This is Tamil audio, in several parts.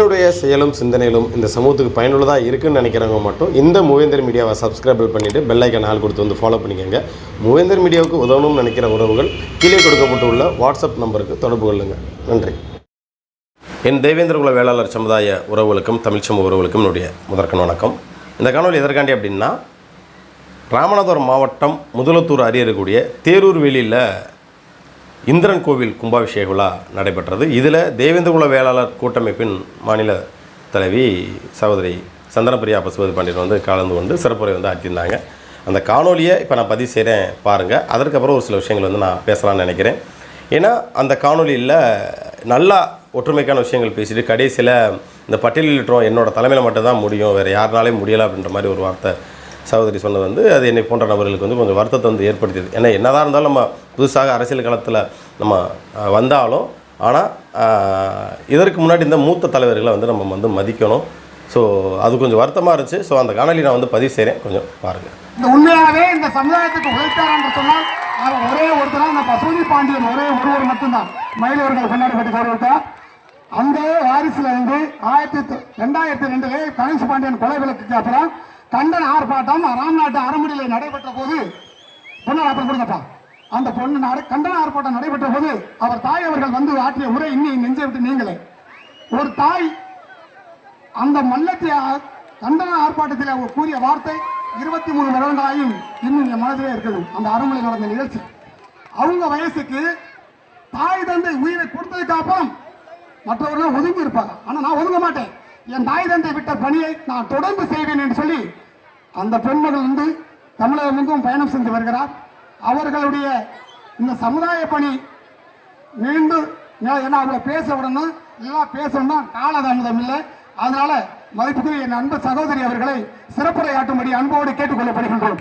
என்னுடைய செயலும் சிந்தனையிலும் இந்த சமூகத்துக்கு பயனுள்ளதாக இருக்குன்னு நினைக்கிறவங்க மட்டும் இந்த மூவேந்தர் மீடியாவை சப்ஸ்கிரைப் பண்ணிவிட்டு பெல்லைக்கன் ஆள் கொடுத்து வந்து ஃபாலோ பண்ணிக்கோங்க. மூவேந்தர் மீடியாவுக்கு உதவணும்னு நினைக்கிற உறவுகள் கீழே கொடுக்கப்பட்டுள்ள வாட்ஸ்அப் நம்பருக்கு தொடர்பு கொள்ளுங்கள் நன்றி. என் தேவேந்திரகுல வேளாளர் சமுதாய உறவுகளுக்கும் தமிழ் சமூக உறவுகளுக்கும் என்னுடைய முதற்கன் வணக்கம். இந்த காணொலி எதற்காண்டி அப்படின்னா ராமநாதபுரம் மாவட்டம் முதலத்தூர் அருகே இருக்கக்கூடிய தேரூர் வெளியில் இந்திரன் கோவில் கும்பாபிஷேக விழா நடைபெற்றது. இதில் தேவேந்திரகுல வேளாளர் கூட்டமைப்பின் மாநில தலைவி சகோதரி சந்தனப்பிரியா பசுபதி பாண்டியன் வந்து கலந்து கொண்டு சிறப்புரை வந்து ஆற்றியிருந்தாங்க. அந்த காணொலியை இப்போ நான் பதிவு செய்கிறேன் பாருங்கள் அதற்கப்புறம் ஒரு சில விஷயங்கள் வந்து நான் பேசலாம்னு நினைக்கிறேன். ஏன்னா அந்த காணொலியில் நல்லா ஒற்றுமைக்கான விஷயங்கள் பேசிட்டு கடைசியில் இந்த பட்டியலிட்டோம் என்னோட தலைமையில் மட்டும்தான் முடியும் வேறு யாருனாலே முடியலை அப்படின்ற மாதிரி ஒரு வார்த்தை சகோதரி சொன்னது வந்து அது என்னை போன்ற நபர்களுக்கு வந்து கொஞ்சம் வருத்தத்தை வந்து ஏற்படுத்தியது. ஏன்னா என்னதான் இருந்தாலும் நம்ம புதுசாக அரசியல் களத்தில் நம்ம வந்தாலும் ஆனால் இதற்கு முன்னாடி இந்த மூத்த தலைவர்களை வந்து நம்ம வந்து மதிக்கணும். ஸோ அது கொஞ்சம் வருத்தமாக இருந்துச்சு. ஸோ அந்த காணொலி நான் வந்து பதிவு செய்கிறேன் கொஞ்சம் பாருங்கள் இந்த உண்மையாகவே இந்த சமுதாயத்துக்கு உழைத்தார் என்று சொன்னால் அவர் ஒரே ஒருத்தர் இந்த பசுமதி பாண்டியன் ஒரே ஒருவர் மட்டும்தான். மயிலவர்கள் கொண்டாடி கௌரவத்தார் அந்த வாரிசுல இருந்து ஆயிரத்தி ரெண்டாயிரத்தி ரெண்டுல கணேஷ் பாண்டியன் கொலை விளக்குக்கு அப்புறம் கண்டன ஆர்ப்பாட்டம் ராம்நாட்டு அறமுடியில் நடைபெற்ற போது பொண்ணு அப்புறம் கொடுங்கப்பா அந்த பொண்ணு நட- கண்டன ஆர்ப்பாட்டம் நடைபெற்ற போது அவர் தாய் அவர்கள் வந்து ஆற்றிய உரை இன்னும் நெஞ்சை விட்டு நீங்களே. ஒரு தாய் அந்த மல்லத்தை கண்டன ஆர்ப்பாட்டத்தில் அவர் கூறிய வார்த்தை இருபத்தி மூணு வருடங்களாயும் இன்னும் என் மனதிலே இருக்குது. அந்த அருமலை நடந்த நிகழ்ச்சி. அவங்க வயசுக்கு தாய் தந்தை உயிரை கொடுத்ததுக்கு அப்புறம் மற்றவர்கள் ஒதுங்கி இருப்பாங்க ஆனா நான் ஒதுங்க மாட்டேன். என் தாய் தந்தை விட்ட பணியை நான் தொடர்ந்து செய்வேன் என்று சொல்லி அந்த பெண்மகள் வந்து தமிழகமெங்கும் பயணம் செஞ்சு வருகிறார். அவர்களுடைய இந்த சமுதாய பணி மீண்டும் என்ன ஏன்னா அவங்க பேச விடணும். எல்லாம் பேசணும்னா காலதாமதம் இல்லை. அதனால மதிப்புக்குரிய என் அன்பு சகோதரி அவர்களை சிறப்புரையாற்றும்படி அன்போடு கேட்டுக்கொள்ளப்படுகின்றோம்.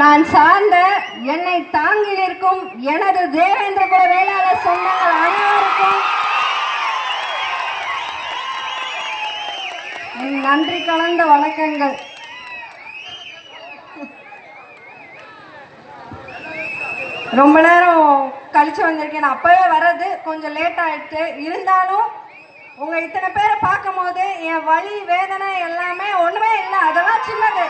நான் சார்ந்த என்னை தாங்கி நிற்கும் எனது தேவேந்திர குல வேளாளர் சொந்தங்கள் அனைவருக்கும் நன்றி கலந்த வணக்கங்கள். ரொம்ப நேரம் கழிச்சு வந்திருக்கேன். நான் அப்பவே வர்றது கொஞ்சம் லேட் ஆயிடுச்சு இருந்தாலும் உங்க இத்தனை பேரை பார்க்கும் போது என் வலி வேதனை எல்லாமே ஒண்ணுமே இல்லை. அதெல்லாம் சின்னது.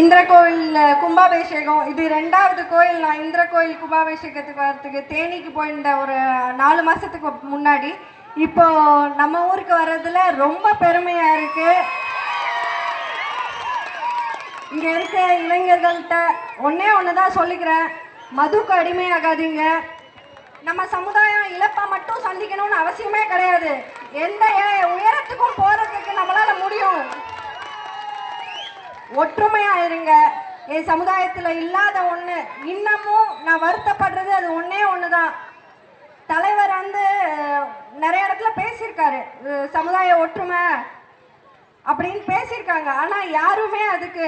இந்திர கோயில் கும்பாபிஷேகம். இது ரெண்டாவது கோயில். நான் இந்திர கோயில் கும்பாபிஷேகத்துக்கு வரத்துக்கு தேனிக்கு போயிருந்த ஒரு நாலு மாதத்துக்கு முன்னாடி. இப்போ நம்ம ஊருக்கு வர்றதுல ரொம்ப பெருமையாக இருக்கு. இங்கே இருக்க இளைஞர்கள்ட்ட ஒன்று தான் சொல்லிக்கிறேன். மதுக்கு அடிமையாகாதீங்க. நம்ம சமுதாயம் இழப்பை மட்டும் சந்திக்கணும்னு அவசியமே கிடையாது. எந்த உயரத்துக்கும் போகிறதுக்கு நம்மளால் முடியும். ஒற்றுமையா இருங்க என் சமுதாயத்துல இல்லாத ஒண்ணு. இன்னமும் நான் வருத்தப்படுறது அது ஒண்ணே ஒண்ணுதான். தலைவர் வந்து நிறைய இடத்துல பேசியிருக்காரு. சமுதாய ஒற்றுமை அப்படின்னு பேசியிருக்காங்க. ஆனா யாருமே அதுக்கு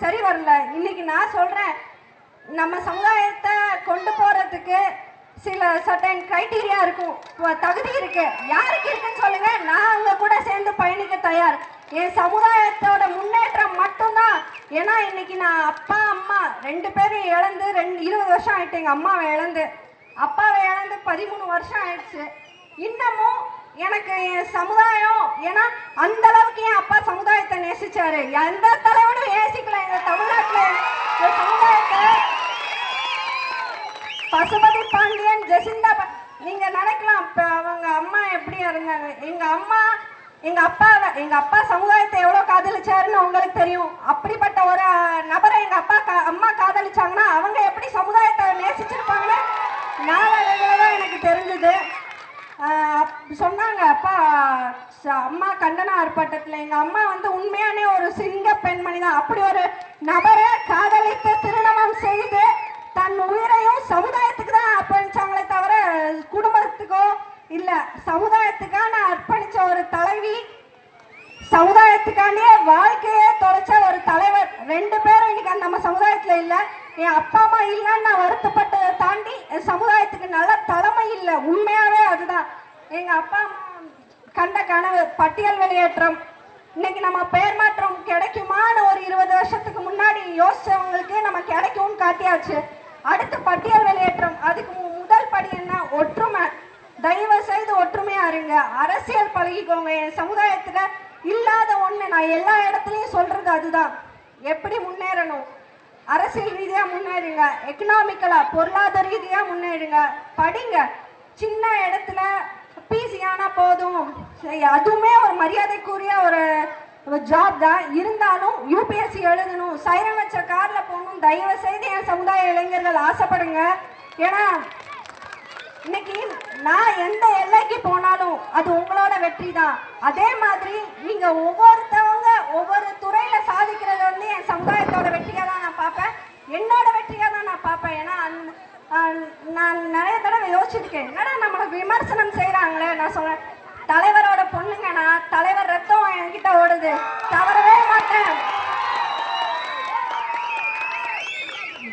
சரி வரல. இன்னைக்கு நான் சொல்றேன் நம்ம சமுதாயத்தை கொண்டு போறதுக்கு சில சர்டன் க்ரைட்டீரியா இருக்கும். தகுதி இருக்கு. யாருக்கு இருக்குன்னு சொல்லுங்க. நான் அவங்க கூட சேர்ந்து பயணிக்க தயார். என் சமுதாயத்தோட முன்னேற்றம் மட்டும்தான். ஏன்னா இன்னைக்கு நான் அப்பா அம்மா ரெண்டு பேரும் இழந்து ரெண்டு இருபது வருஷம் ஆயிட்டு எங்கள் அம்மாவை இழந்து. அப்பாவை இழந்து பதிமூணு வருஷம் ஆயிடுச்சு. இன்னமும் எனக்கு என் சமுதாயம் ஏன்னா அந்த அளவுக்கு என் அப்பா சமுதாயத்தை நேசிச்சாரு. எந்த தலைவனும் நேசிக்கல எங்க தமிழ்நாட்டில். சமுதாயத்தை. பசுபதி பாண்டியன் ஜெசிந்தா பா- நீங்க நினைக்கலாம் அவங்க அம்மா எப்படி இருந்தாங்க? எங்க அம்மா எங்க அப்பா எங்க அப்பா சமுதாயத்தை எவ்வளவு காதலிச்சாருன்னு உங்களுக்கு தெரியும். அப்படிப்பட்ட ஒரு நபரை எங்க அப்பா கா- அம்மா காதலிச்சாங்கன்னா அவங்க எப்படி சமுதாயத்தை நேசிச்சிருப்பாங்கன்னு நாளடைவில் தான் எனக்கு தெரிஞ்சது. சொன்னாங்க அப்பா ச- அம்மா கண்டன ஆர்ப்பாட்டத்தில் எங்கள் அம்மா வந்து உண்மையானே ஒரு சிங்க பெண்மணி தான் அப்படி ஒரு நபரை காதலித்து திருமணம் செய்து தன் உயிரையும் சமுதாயத்துக்கு தான் அர்ப்பணிச்சாங்களே தவிர குடும்பத்துக்கோ இல்லை நான் அர்ப்பணிச்ச ஒரு தலைவி சமுதாயத்துக்காண்டியே வாழ்க்கையே தொலைச்ச ஒரு தலைவர். ரெண்டு பேரும் இன்னைக்கு அந்த நம்ம சமுதாயத்துல இல்ல. என் அப்பா அம்மா இல்லைன்னு நான் வருத்தப்பட்டதை தாண்டி என் சமுதாயத்துக்கு நல்ல தலைமை இல்லை. உண்மையாவே அதுதான். எங்க அப்பா அம்மா கண்ட கனவு பட்டியல் வெளியேற்றம். இன்னைக்கு நம்ம பெயர் மாற்றம் கிடைக்குமான்னு ஒரு இருபது வருஷத்துக்கு முன்னாடி யோசிச்சவங்களுக்கு நம்ம கிடைக்கும்னு காட்டியாச்சு. அடுத்து பட்டியல் வெளியேற்றம். அதுக்கு முதல் படி என்ன? ஒற்றுமை. தயவு செய்து ஒற்றுமையா இருங்க. அரசியல் பழகிக்கோங்க. என் சமுதாயத்துல இல்லாத ஒண்ணு நான் எல்லா இடத்துலயும் சொல்றது அதுதான். எப்படி முன்னேறணும்? அரசியல் ரீதியா முன்னேறுங்க. எக்கனாமிக்கலா பொருளாதார ரீதியா முன்னேறுங்க. படிங்க. சின்ன இடத்துல பிசி ஆனா போதும். அதுவுமே ஒரு மரியாதைக்குரிய ஒரு ஜாப் தான். இருந்தாலும் யூபிஎஸ்சி எழுதணும். சைரன் வச்ச கார்ல போகணும். தயவு செய்து என் சமுதாய இளைஞர்கள் ஆசைப்படுங்க. ஏன்னா இன்னைக்கு நான் எந்த எல்லைக்கு போனாலும் அது உங்களோட வெற்றி தான் அதே மாதிரி நீங்க ஒவ்வொருத்தவங்க ஒவ்வொரு துறையில சாதிக்கிறது வந்து என் சமுதாயத்தோட வெற்றியா தான் நான் பார்ப்பேன். என்னோட வெற்றியா தான் நான் பார்ப்பேன். ஏன்னா அந்த- நான் நிறைய தடவை யோசிச்சிருக்கேன். என்னடா நம்மளுக்கு விமர்சனம் செய்யறாங்களே நான் சொல்றேன். தலைவரோட பொண்ணுங்க நான் தலைவர் ரத்தம் என்கிட்ட ஓடுது. தவறவே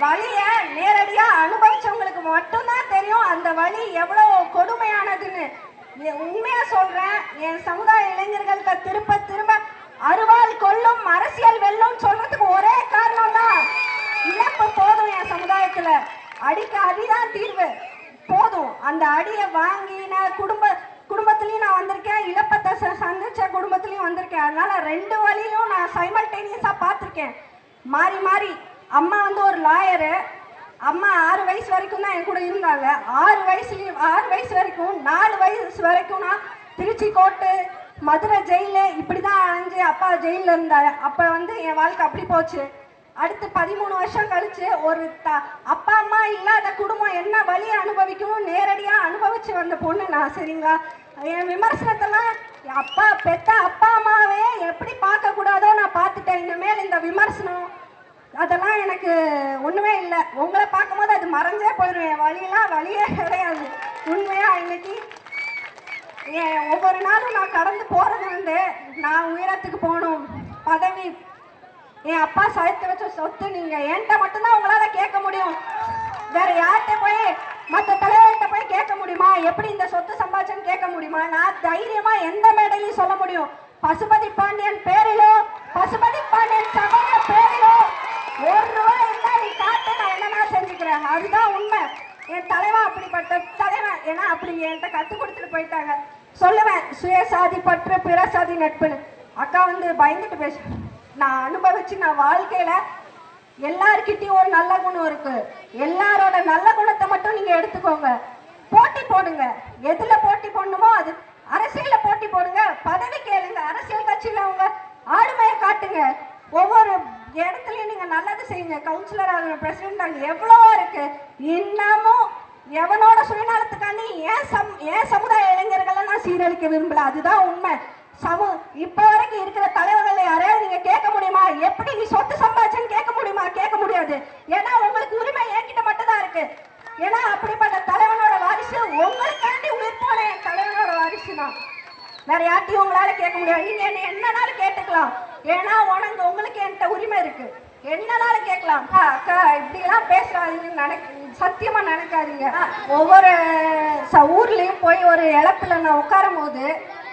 வழியை நேரடியாக அனுபவித்தவங்களுக்கு அனுபவிச்சவங்களுக்கு மட்டும்தான் தெரியும் அந்த வழி எவ்வளோ கொடுமையானதுன்னு. உண்மையாக சொல்கிறேன் என் சமுதாய இளைஞர்கள்ட்ட திரும்ப திரும்ப அருவாள் கொல்லும் அரசியல் வெல்லும் சொல்றதுக்கு ஒரே காரணம் தான் இழப்பு போதும் என் சமுதாயத்தில். அடிக்க அடிதான் தீர்வு. போதும். அந்த அடியை வாங்கி நான் குடும்ப குடும்பத்திலையும் நான் வந்திருக்கேன். இழப்பத்தை ச- சந்திச்ச குடும்பத்திலையும் வந்திருக்கேன். அதனால ரெண்டு வழியும் நான் சைமல்டேனியஸாக பார்த்துருக்கேன். மாறி மாறி அம்மா வந்து ஒரு லாயரு. அம்மா ஆறு வயசு வரைக்கும் தான் என் கூட இருந்தாங்க. ஆறு வயசுலேயும் ஆறு வயசு வரைக்கும் நாலு வயசு வரைக்கும் நான் திருச்சி கோட்டு மதுரை ஜெயிலு இப்படி தான் அலைஞ்சு அப்பா ஜெயிலில் இருந்தாரு. அப்போ வந்து என் வாழ்க்கை அப்படி போச்சு. அடுத்து பதிமூணு வருஷம் கழிச்சு ஒரு த அப்பா அம்மா இல்லாத குடும்பம் என்ன வழி அனுபவிக்கும் நேரடியாக அனுபவிச்சு வந்த பொண்ணு நான் சரிங்களா? என் விமர்சனத்தெல்லாம் என் அப்பா பெத்த அப்பா அம்மாவே எப்படி பார்க்கக்கூடாதோ நான் பார்த்துட்டேன். இனிமேல் இந்த விமர்சனம் அதெல்லாம் எனக்கு ஒன்றுமே இல்லை. உங்களை பார்க்கும்போது அது மறைஞ்சே போயிடும் என் வழியெல்லாம் வழியே கிடையாது. உண்மையாக இன்னைக்கு? என் ஒவ்வொரு நாளும் நான் கடந்து போகிறது வந்து நான் உயரத்துக்கு போகணும். பதவி. என் அப்பா சேர்த்து வச்ச சொத்து நீங்க என்கிட்ட மட்டும்தான் உங்களால கேட்க முடியும். வேற யார்கிட்ட போய் மற்ற தலைவர்கிட்ட போய் கேட்க முடியுமா? எப்படி இந்த சொத்து சம்பாதிச்சேன்னு கேட்க முடியுமா? நான் தைரியமா எந்த மேடையிலையும் சொல்ல முடியும். பசுபதி பாண்டியன் பேரிலோ பசுபதி பாண்டியன் சகோதர பேரிலோ ஒரு ரூபாய் இருந்தா நீ காட்டு நான் என்னன்னா செஞ்சுக்கிறேன்? அதுதான் உண்மை. என் தலைவன் அப்படிப்பட்ட தலைவன் ஏன்னா அப்படி என்கிட்ட கற்றுக் கொடுத்துட்டு போயிட்டாங்க. சொல்லுவேன் சுயசாதி பற்று பிற சாதி நட்புன்னு. அக்கா வந்து பயந்துட்டு பேச. நான் அனுபவிச்சு நான் வாழ்க்கையில எல்லார்கிட்டயும் ஒரு நல்ல குணம் இருக்கு. எல்லாரோட நல்ல குணத்தை மட்டும் நீங்க எடுத்துக்கோங்க. போட்டி போடுங்க. எதுல போட்டி போடணுமோ அது அரசியல்ல போட்டி போடுங்க. பதவி கேளுங்க. அரசியல் கட்சியில அவங்க ஆளுமையை காட்டுங்க. ஒவ்வொரு இடத்துல நீங்க நல்லது செய்யுங்க. கவுன்சிலர் ஆகணும் பிரசிடென்ட் ஆகணும். எவ்வளோ இருக்கு. இன்னமும் எவனோட சுயநலத்துக்காண்டி ஏன் சம் ஏன் சமுதாய இளைஞர்களை நான் சீரழிக்க விரும்பல. அதுதான் உண்மை. சமு இப்ப வரைக்கும் இருக்கிற தலைவர்களை யாரையாவது நீங்க கேட்க முடியுமா? எப்படி நீ சொத்து சம்பாதிச்சேன்னு கேட்க முடியுமா? கேட்க முடியாது. ஏன்னா உங்களுக்கு உரிமை என்கிட்ட மட்டும் தான் இருக்கு. ஏன்னா அப்படிப்பட்ட தலைவனோட வாரிசு உங்களுக்காண்டி உயிர் போன தலைவனோட வாரிசு தான் வேற யார்ட்டையும் உங்களால கேட்க முடியாது. நீங்க என்ன என்னனாலும் கேட்டுக்கலாம். ஏன்னா உனக்கு உங்களுக்கு என்கிட்ட உரிமை இருக்கு. என்னனாலும் கேட்கலாம். அக்கா அக்கா இப்படிலாம் பேசுறாதீங்கன்னு நினைக்க சத்தியமா நினைக்காதீங்க. ஒவ்வொரு ச ஊர்லயும் போய் ஒரு இழப்புல நான் உட்காரும் போது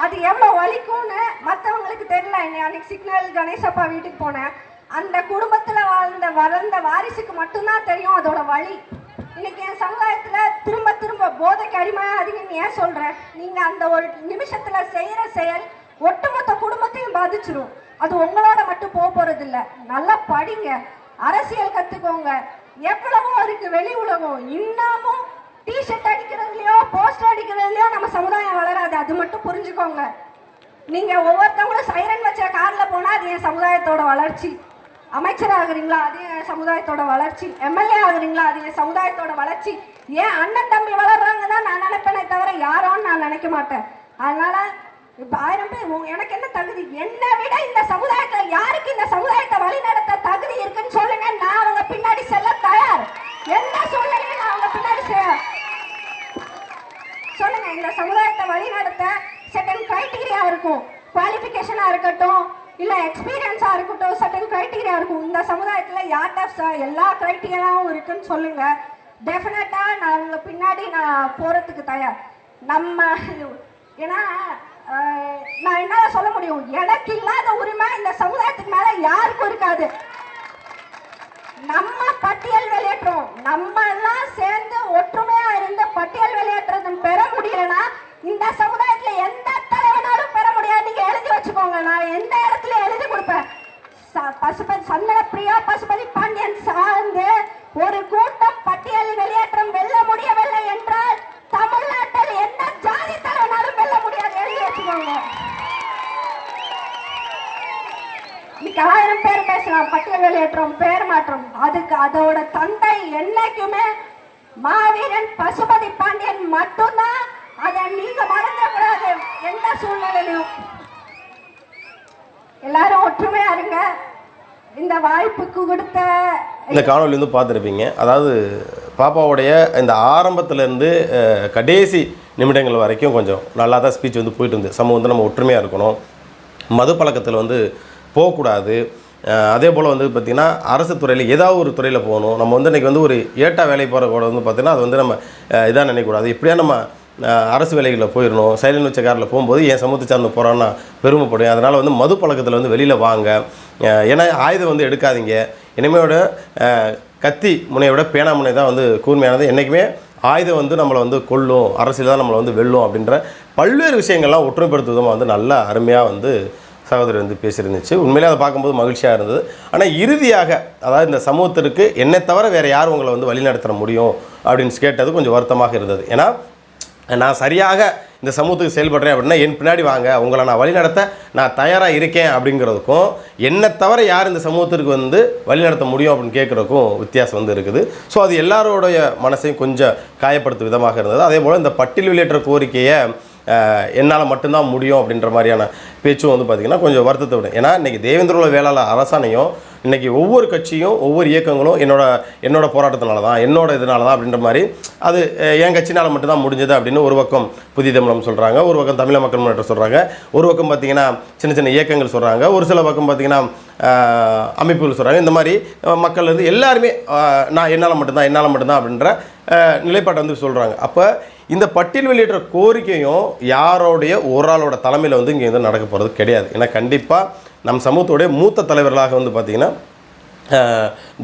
அது எவ்வளவு வலிக்கும்னு மற்றவங்களுக்கு தெரியல. அன்னைக்கு சிக்னல் கணேசப்பா வீட்டுக்கு போனேன். அந்த குடும்பத்துல வாழ்ந்த வளர்ந்த வாரிசுக்கு மட்டும்தான் தெரியும் அதோட வலி. இன்னைக்கு என் சமுதாயத்துல திரும்ப திரும்ப போதைக்கு அடிமையாதீங்கன்னு ஏன் சொல்றேன்? நீங்க அந்த ஒரு நிமிஷத்துல செய்யற செயல் ஒட்டுமொத்த குடும்பத்தையும் பாதிச்சிரும். அது உங்களோட மட்டும் போக போறது இல்ல நல்லா படிங்க. அரசியல் கத்துக்கோங்க. எவ்வளவோ இருக்கு வெளி உலகம். இன்னமும் டிஷர்ட் அடிக்கிறதுலயோ போஸ்டர் அடிக்கிறதுலயோ நம்ம சமுதாயம் வளராது. அது மட்டும் புரிஞ்சுக்கோங்க. நீங்க ஒவ்வொருத்தவங்களும் சைரன் வச்ச கார்ல போனா அது என் சமுதாயத்தோட வளர்ச்சி. அமைச்சர் ஆகுறீங்களா? அது என் சமுதாயத்தோட வளர்ச்சி. எம்எல்ஏ ஆகுறீங்களா? அது என் சமுதாயத்தோட வளர்ச்சி. ஏன் அண்ணன் தம்பி வளர்றாங்க தான் நான் நினைப்பேனே தவிர யாரோன்னு நான் நினைக்க மாட்டேன். அதனால இப்ப ஆயிரம் பேர் எனக்கு என்ன தகுதி? என்னை விட இந்த சமுதாயத்தில் யாருக்கு இந்த சமுதாயத்தை வழிநடத்த தகுதி இருக்குன்னு சொல்லுங்க. நான் அவங்க பின்னாடி செல்ல தயார். எந்த சூழ்நிலையும் நான் அவங்க பின்னாடி சொல்லுங்க இந்த சமுதாயத்தை வழிநடத்த செட்டன் கிரைட்டீரியா இருக்கும். குவாலிஃபிகேஷனாக இருக்கட்டும் இல்ல எக்ஸ்பீரியன்ஸா இருக்கட்டும் செட்டன் கிரைட்டீரியா இருக்கும். இந்த சமுதாயத்தில் யார்கிட்ட எல்லா கிரைட்டீரியாவும் இருக்குன்னு சொல்லுங்க. டெஃபினட்டா நான் அவங்க பின்னாடி நான் போறதுக்கு தயார். நம்ம ஏன்னா நான் என்ன சொல்ல முடியும்? எனக்கு இல்லாத உரிமை இந்த சமுதாயத்துக்கு மேல யாருக்கும் இருக்காது. நம்ம பட்டியல் வெளியேற்றோம். நம்ம எல்லாம் சேர்ந்து ஒற்றுமையா இருந்து பட்டியல் வெளியேற்றம் பெற முடியலன்னா இந்த சமுதாயத்துல எந்த தலைவனாலும் பெற முடியாது. நீங்க எழுதி வச்சுக்கோங்க. நான் எந்த இடத்துல எழுதி கொடுப்பேன்? ச- பசுபதி சந்தன பிரியா பசுபதி பாண்டியன் சார்ந்து ஒரு கூட்டம் பட்டியல் வெளியேற்றம் வெல்ல முடியவில்லை என்றால் தமிழ்நாட்டில் எந்த ஜாதி வெல்ல முடியாது. எழுதி வச்சுக்கோங்க இன்னைக்கு ஆயிரம் பேர் பேசலாம். பட்டியல் வெளியேற்றம் பேர் மாற்றம். அதுக்கு அதோட தந்தை என்னைக்குமே மாவீரன் பசுபதி பாண்டியன் மட்டும்தான். அதை நீங்க மறந்துடக்கூடாது எந்த சூழ்நிலையிலும். எல்லாரும் ஒற்றுமையா இருங்க. இந்த வாய்ப்புக்கு கொடுத்த இந்த காணொலி வந்து பார்த்துருப்பீங்க. அதாவது பாப்பாவுடைய இந்த ஆரம்பத்துலேருந்து கடைசி நிமிடங்கள் வரைக்கும் கொஞ்சம் நல்லா தான் ஸ்பீச் வந்து போயிட்டு இருந்தது. சமூகம் வந்து நம்ம ஒற்றுமையாக இருக்கணும். மது பழக்கத்தில் வந்து போகக்கூடாது. அதே போல் வந்து பார்த்திங்கன்னா அரசு துறையில் ஏதாவது ஒரு துறையில் போகணும். நம்ம வந்து இன்றைக்கி வந்து ஒரு ஏட்டா வேலை போகிற கூட வந்து பார்த்திங்கன்னா அது வந்து நம்ம இதாக நினைக்கக்கூடாது. இப்படியா நம்ம அரசு வேலைகளில் போயிடணும். சைலண்ட் வச்ச காரில் போகும்போது என் சமூகத்தை சார்ந்து போகிறான்னா பெருமைப்படும் அதனால் வந்து மது பழக்கத்தில் வந்து வெளியில் வாங்க. ஏன்னா ஆயுதம் வந்து எடுக்காதீங்க. இனிமையோட கத்தி முனையை விட பேனா முனை தான் வந்து கூர்மையானது. என்றைக்குமே ஆயுதம் வந்து நம்மளை வந்து கொல்லும் அரசியல் தான் நம்மளை வந்து வெல்லும் அப்படின்ற பல்வேறு விஷயங்கள்லாம் ஒற்றுமைப்படுத்து விதமாக வந்து நல்லா அருமையாக வந்து சகோதரி வந்து பேசியிருந்துச்சு. உண்மையிலே அதை பார்க்கும்போது மகிழ்ச்சியாக இருந்தது. ஆனால் இறுதியாக அதாவது இந்த சமூகத்திற்கு என்னை தவிர வேறு யார் உங்களை வந்து வழிநடத்த முடியும் அப்படின்னு கேட்டது கொஞ்சம் வருத்தமாக இருந்தது. ஏன்னா நான் சரியாக இந்த சமூகத்துக்கு செயல்படுறேன் அப்படின்னா என் பின்னாடி வாங்க உங்களை நான் வழிநடத்த நான் தயாராக இருக்கேன் அப்படிங்கிறதுக்கும் என்னை தவிர யார் இந்த சமூகத்திற்கு வந்து வழிநடத்த முடியும் அப்படின்னு கேட்குறதுக்கும் வித்தியாசம் வந்து இருக்குது. ஸோ அது எல்லாரோடைய மனசையும் கொஞ்சம் காயப்படுத்தும் விதமாக இருந்தது. அதே போல் இந்த பட்டியல் வெளியேற்ற கோரிக்கையை என்னால் மட்டும்தான் முடியும் அப்படின்ற மாதிரியான பேச்சும் வந்து பார்த்திங்கன்னா கொஞ்சம் வருத்தத்தை விடும். ஏன்னா இன்றைக்கி தேவேந்திரோட வேளாளர் அரசாணையும் இன்றைக்கி ஒவ்வொரு கட்சியும் ஒவ்வொரு இயக்கங்களும் என்னோட என்னோட போராட்டத்தினால தான் என்னோட இதனால தான் அப்படின்ற மாதிரி அது என் கட்சினால் மட்டும்தான் முடிஞ்சது அப்படின்னு ஒரு பக்கம் புதிய தமிழம் சொல்கிறாங்க ஒரு பக்கம் தமிழ மக்கள் முன்னேற்றம் சொல்கிறாங்க ஒரு பக்கம் பார்த்திங்கன்னா சின்ன சின்ன இயக்கங்கள் சொல்கிறாங்க ஒரு சில பக்கம் பார்த்திங்கன்னா அமைப்புகள் சொல்கிறாங்க இந்த மாதிரி மக்கள் வந்து எல்லாருமே நான் என்னால் மட்டும்தான் என்னால் மட்டும்தான் அப்படின்ற நிலைப்பாட்டை வந்து சொல்கிறாங்க அப்போ இந்த பட்டியல் வெளியிடுற கோரிக்கையும் யாரோடைய ஒரு ஆளோட தலைமையில் வந்து இங்கே வந்து நடக்க போகிறது கிடையாது. ஏன்னா கண்டிப்பாக நம் சமூகத்தோடைய மூத்த தலைவர்களாக வந்து பார்த்திங்கன்னா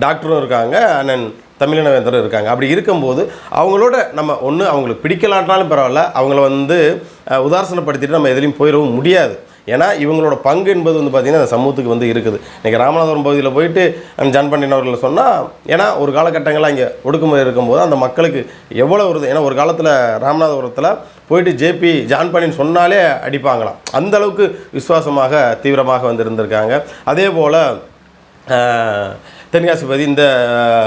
டாக்டரும் இருக்காங்க அண்ணன் தமிழினவேந்தரும் இருக்காங்க. அப்படி இருக்கும்போது அவங்களோட நம்ம ஒன்று அவங்களுக்கு பிடிக்கலான்றாலும் பரவாயில்ல அவங்கள வந்து உதாசனப்படுத்திட்டு நம்ம எதுலேயும் போயிடவும் முடியாது. ஏன்னா இவங்களோட பங்கு என்பது வந்து பார்த்திங்கன்னா அந்த சமூகத்துக்கு வந்து இருக்குது. இன்றைக்கி ராமநாதபுரம் பகுதியில் போயிட்டு அந்த ஜான் பண்ணினவர்கள் அவர்கள் சொன்னால் ஏன்னா ஒரு காலகட்டங்கள்லாம் இங்கே ஒடுக்குமுறை இருக்கும்போது அந்த மக்களுக்கு எவ்வளோ வருது ஏன்னா ஒரு காலத்தில் ராமநாதபுரத்தில் போயிட்டு ஜேபி ஜான் பண்ணின்னு சொன்னாலே அடிப்பாங்களாம். அந்த அளவுக்கு விசுவாசமாக தீவிரமாக வந்து இருந்திருக்காங்க. அதே போல் தென்காசி பகுதி இந்த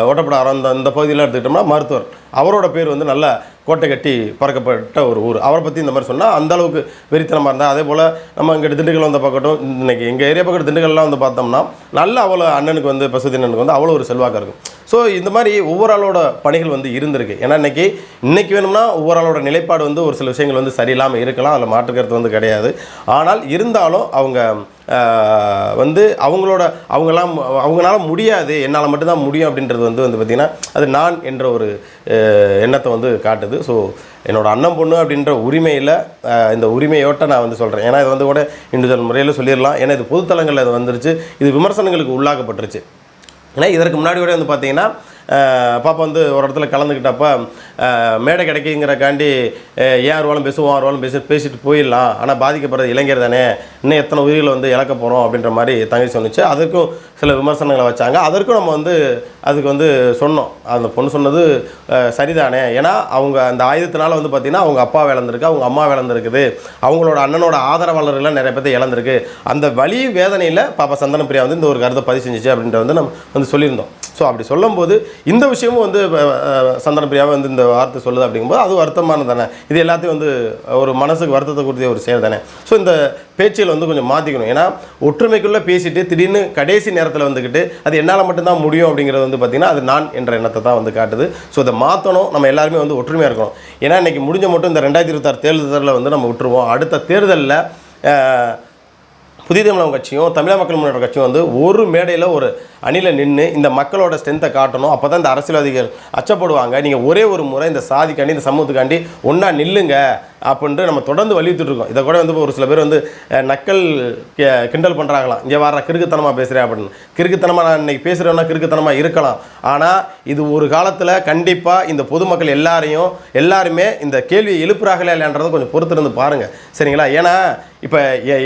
ஓட்டப்படாரம் இந்த இந்த பகுதியில் எடுத்துக்கிட்டோம்னா மருத்துவர். அவரோட பேர் வந்து நல்லா கோட்டை கட்டி பறக்கப்பட்ட ஒரு ஊர். அவரை பற்றி இந்த மாதிரி சொன்னால் அந்த அளவுக்கு வெறித்தனமாக இருந்தால் அதே போல் நம்ம இங்கே திண்டுக்கல் வந்து பார்க்கட்டும் இன்றைக்கி எங்கள் ஏரியா பக்கம் திண்டுக்கல்லாம் வந்து பார்த்தோம்னா நல்ல அவ்வளோ அண்ணனுக்கு வந்து பசுதி அண்ணனுக்கு வந்து அவ்வளோ ஒரு செல்வாக்காக இருக்கும். ஸோ இந்த மாதிரி ஒவ்வொரு ஆளோட பணிகள் வந்து இருந்திருக்கு. ஏன்னா இன்னைக்கு இன்றைக்கி வேணும்னா ஒவ்வொரு ஆளோட நிலைப்பாடு வந்து ஒரு சில விஷயங்கள் வந்து சரியில்லாமல் இருக்கலாம். அதில் மாற்றுக்கிறது வந்து கிடையாது. ஆனால் இருந்தாலும் அவங்க வந்து அவங்களோட அவங்களாம் அவங்களால முடியாது என்னால் மட்டும்தான் முடியும் அப்படின்றது வந்து வந்து பார்த்திங்கன்னா அது நான் என்ற ஒரு எண்ணத்தை வந்து காட்டுது. ஸோ என்னோடய அண்ணன் பொண்ணு அப்படின்ற உரிமையில் இந்த உரிமையோட்ட நான் வந்து சொல்கிறேன் ஏன்னா இது வந்து கூட இண்டிவிஜுவல் முறையில் சொல்லிடலாம். ஏன்னா இது பொதுத்தளங்களில் இது வந்துருச்சு. இது விமர்சனங்களுக்கு உள்ளாக்கப்பட்டுருச்சு. ஏன்னா இதற்கு முன்னாடி கூட வந்து பார்த்திங்கன்னா பாப்பா வந்து ஒரு இடத்துல கலந்துக்கிட்டப்ப மேடை கிடைக்குங்கிறக்காண்டி அஹ், ஏன் அருவாலும் பேசுவோம் அருவாலும் பேசி பேசிட்டு போயிடலாம். ஆனால் பாதிக்கப்படுறது இளைஞர் தானே. இன்னும் எத்தனை உயிர்களை வந்து இழக்க போகிறோம் அப்படின்ற மாதிரி தங்கச்சி சொன்னிச்சு. அதற்கும் சில விமர்சனங்களை வச்சாங்க. அதற்கும் நம்ம வந்து அதுக்கு வந்து சொன்னோம். அந்த பொண்ணு சொன்னது சரிதானே. ஏன்னா அவங்க அந்த ஆயுதத்தினால வந்து பார்த்திங்கன்னா அவங்க அப்பா இழந்திருக்கு அவங்க அம்மா இழந்திருக்குது அவங்களோட அண்ணனோட ஆதரவாளர்கள்லாம் நிறைய பேர்த்த இழந்திருக்கு. அந்த வழி வேதனையில் பாப்பா சந்தன பிரியா வந்து இந்த ஒரு கருத்தை பதிவு செஞ்சுச்சு அப்படின்ற வந்து நம்ம வந்து சொல்லியிருந்தோம். ஸோ அப்படி சொல்லும்போது இந்த விஷயமும் வந்து சந்தன பிரியாவை வந்து இந்த வார்த்தை சொல்லுது அப்படிங்கும்போது அது வருத்தமானது தானே இது எல்லாத்தையும் வந்து ஒரு மனசுக்கு வருத்தத்தை கொடுத்த ஒரு செயல் தானே. ஸோ இந்த பேச்சில் வந்து கொஞ்சம் மாற்றிக்கணும் ஏன்னா ஒற்றுமைக்குள்ளே பேசிட்டு திடீர்னு கடைசி நேரத்தில் வந்துக்கிட்டு அது என்னால் மட்டும்தான் முடியும் அப்படிங்கிறது வந்து பார்த்திங்கன்னா அது நான் என்ற எண்ணத்தை தான் வந்து காட்டுது. ஸோ இதை மாற்றணும் நம்ம எல்லாருமே வந்து ஒற்றுமையாக இருக்கணும். ஏன்னா இன்றைக்கி முடிஞ்ச மட்டும் இந்த ரெண்டாயிரத்தி இருபத்தாறு தேர்தலில் வந்து நம்ம விட்டுருவோம். அடுத்த தேர்தலில் புதிய தமிழகம் கட்சியும் தமிழக மக்கள் முன்னேற்ற கட்சியும் வந்து ஒரு மேடையில் ஒரு அணியில் நின்று இந்த மக்களோட ஸ்ட்ரென்த்தை காட்டணும். அப்போ தான் இந்த அரசியல்வாதிகள் அச்சப்படுவாங்க. நீங்கள் ஒரே ஒரு முறை இந்த சாதிக்காண்டி இந்த சமூகத்துக்காண்டி ஒன்றா நில்லுங்க. அப்படின்ட்டு நம்ம தொடர்ந்து வலியுறுத்திட்டுருக்கோம் இதை கூட வந்து ஒரு சில பேர் வந்து நக்கல் கிண்டல் பண்ணுறாங்களாம் இங்கே வர கிறுக்குத்தனமாக பேசுகிறேன் அப்படின்னு. கிறுக்குத்தனமாக நான் இன்றைக்கி பேசுகிறேன்னா கிறுக்குத்தனமாக இருக்கலாம். ஆனால் இது ஒரு காலத்தில் கண்டிப்பாக இந்த பொதுமக்கள் எல்லாரையும் எல்லாருமே இந்த கேள்வியை எழுப்புறாங்களே இல்லைன்றதை கொஞ்சம் பொறுத்திருந்து பாருங்கள் சரிங்களா? ஏன்னா இப்போ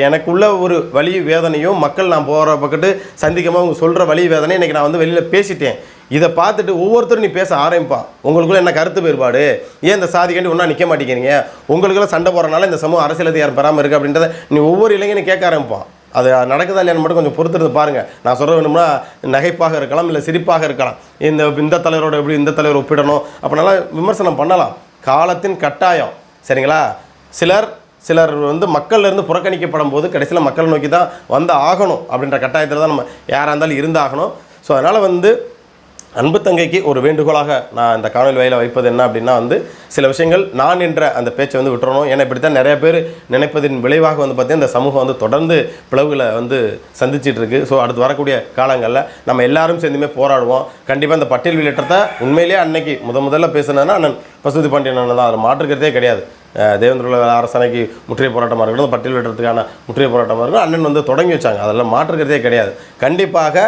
எனக்குள்ள ஒரு வழி வேதனையும் மக்கள் நான் போகிற பக்கத்து சந்திக்கமாக அவங்க சொல்கிற வழி வேதனையும் இன்றைக்கி நான் வந்து வெளியில் பேசிட்டேன். இதை பார்த்துட்டு ஒவ்வொருத்தரும் நீ பேச ஆரம்பிப்பா. உங்களுக்குள்ள என்ன கருத்து வேறுபாடு? ஏன் இந்த சாதிக்காண்டி ஒன்றா நிற்க மாட்டேங்கிறீங்க? உங்களுக்குள்ள சண்டை போகிறனால இந்த சமூகம் அரசியல் அதிகாரம் பெறாமல் இருக்குது அப்படின்றத நீ ஒவ்வொரு இளைஞனும் கேட்க ஆரம்பிப்பான் அது நடக்குதா இல்லையான்னு மட்டும் கொஞ்சம் பொறுத்திருந்து பாருங்கள் நான் சொல்ல வேணும்னா நகைப்பாக இருக்கலாம் இல்லை சிரிப்பாக இருக்கலாம். இந்த இந்த தலைவரோட எப்படி இந்த தலைவர் ஒப்பிடணும்? அப்படின்னால விமர்சனம் பண்ணலாம். காலத்தின் கட்டாயம். சரிங்களா? சிலர் சிலர் வந்து மக்கள்லேருந்து புறக்கணிக்கப்படும் போது கடைசியில் மக்கள் நோக்கி தான் வந்து ஆகணும் அப்படின்ற கட்டாயத்தில் தான் நம்ம யாராக இருந்தாலும் இருந்தாகணும். ஸோ அதனால் வந்து அன்பு தங்கைக்கு ஒரு வேண்டுகோளாக நான் இந்த காணொலி வகையில் வைப்பது என்ன அப்படின்னா வந்து சில விஷயங்கள் நான் என்ற அந்த பேச்சை வந்து விட்டுறணும். ஏன்னா இப்படித்தான் நிறைய பேர் நினைப்பதின் விளைவாக வந்து பார்த்தீங்கன்னா இந்த சமூகம் வந்து தொடர்ந்து பிளவுகளை வந்து சந்திச்சிட்டு இருக்கு ஸோ அடுத்து வரக்கூடிய காலங்களில் நம்ம எல்லாரும் சேர்ந்துமே போராடுவோம். கண்டிப்பாக இந்த பட்டியல் வெளியேற்றத்தை உண்மையிலேயே அன்னைக்கு முத முதல்ல பேசுனதுன்னா அண்ணன் பசுதி பாண்டியன் அண்ணன் தான். அதில் மாற்றுக்கிறதே கிடையாது. அஹ் தேவேந்திர அரசனைக்கு முற்றிய போராட்டமாக இருக்கட்டும் பட்டியல் வெட்டுறதுக்கான முற்றுகை போராட்டமாக இருக்கட்டும் அண்ணன் வந்து தொடங்கி வச்சாங்க. அதெல்லாம் மாற்றுக்கிறதே கிடையாது. கண்டிப்பாக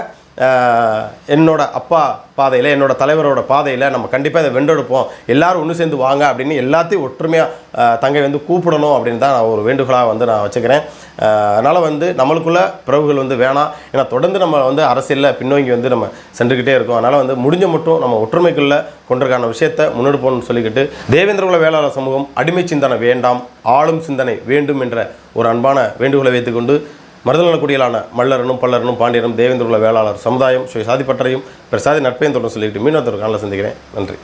என்னோட அப்பா பாதையில் என்னோட தலைவரோட பாதையில் நம்ம கண்டிப்பாக இதை வென்றெடுப்போம். எல்லாரும் ஒன்று சேர்ந்து வாங்க அப்படின்னு எல்லாத்தையும் ஒற்றுமையாக தங்கை வந்து கூப்பிடணும் அப்படின்னு தான் நான் ஒரு வேண்டுகோளாக வந்து நான் வச்சுக்கிறேன். அதனால் வந்து நம்மளுக்குள்ள பிரபுகள் வந்து வேணாம். ஏன்னா தொடர்ந்து நம்ம வந்து அரசியலில் பின்னோங்கி வந்து நம்ம சென்றுக்கிட்டே இருக்கோம். அதனால் வந்து முடிஞ்ச மட்டும் நம்ம ஒற்றுமைக்குள்ளே கொண்டிருக்கான விஷயத்தை முன்னெடுப்போம்னு சொல்லிக்கிட்டு தேவேந்திரகுல வேளாளர் சமூகம் அடிமை சிந்தனை வேண்டாம் ஆளும் சிந்தனை வேண்டும் என்ற ஒரு அன்பான வேண்டுகோளை வைத்துக்கொண்டு மருதநல குடியிலான மல்லரனும் பல்லரனும் பாண்டியனும் தேவேந்திரகுல வேளாளர் சமுதாயம் ஸ்ரீ சாதிப்பட்டரையும் பிரசாதி நட்பையும் தொடர்ந்து சொல்லிக்கிட்டு மீனவர் காலில் சந்திக்கிறேன். நன்றி.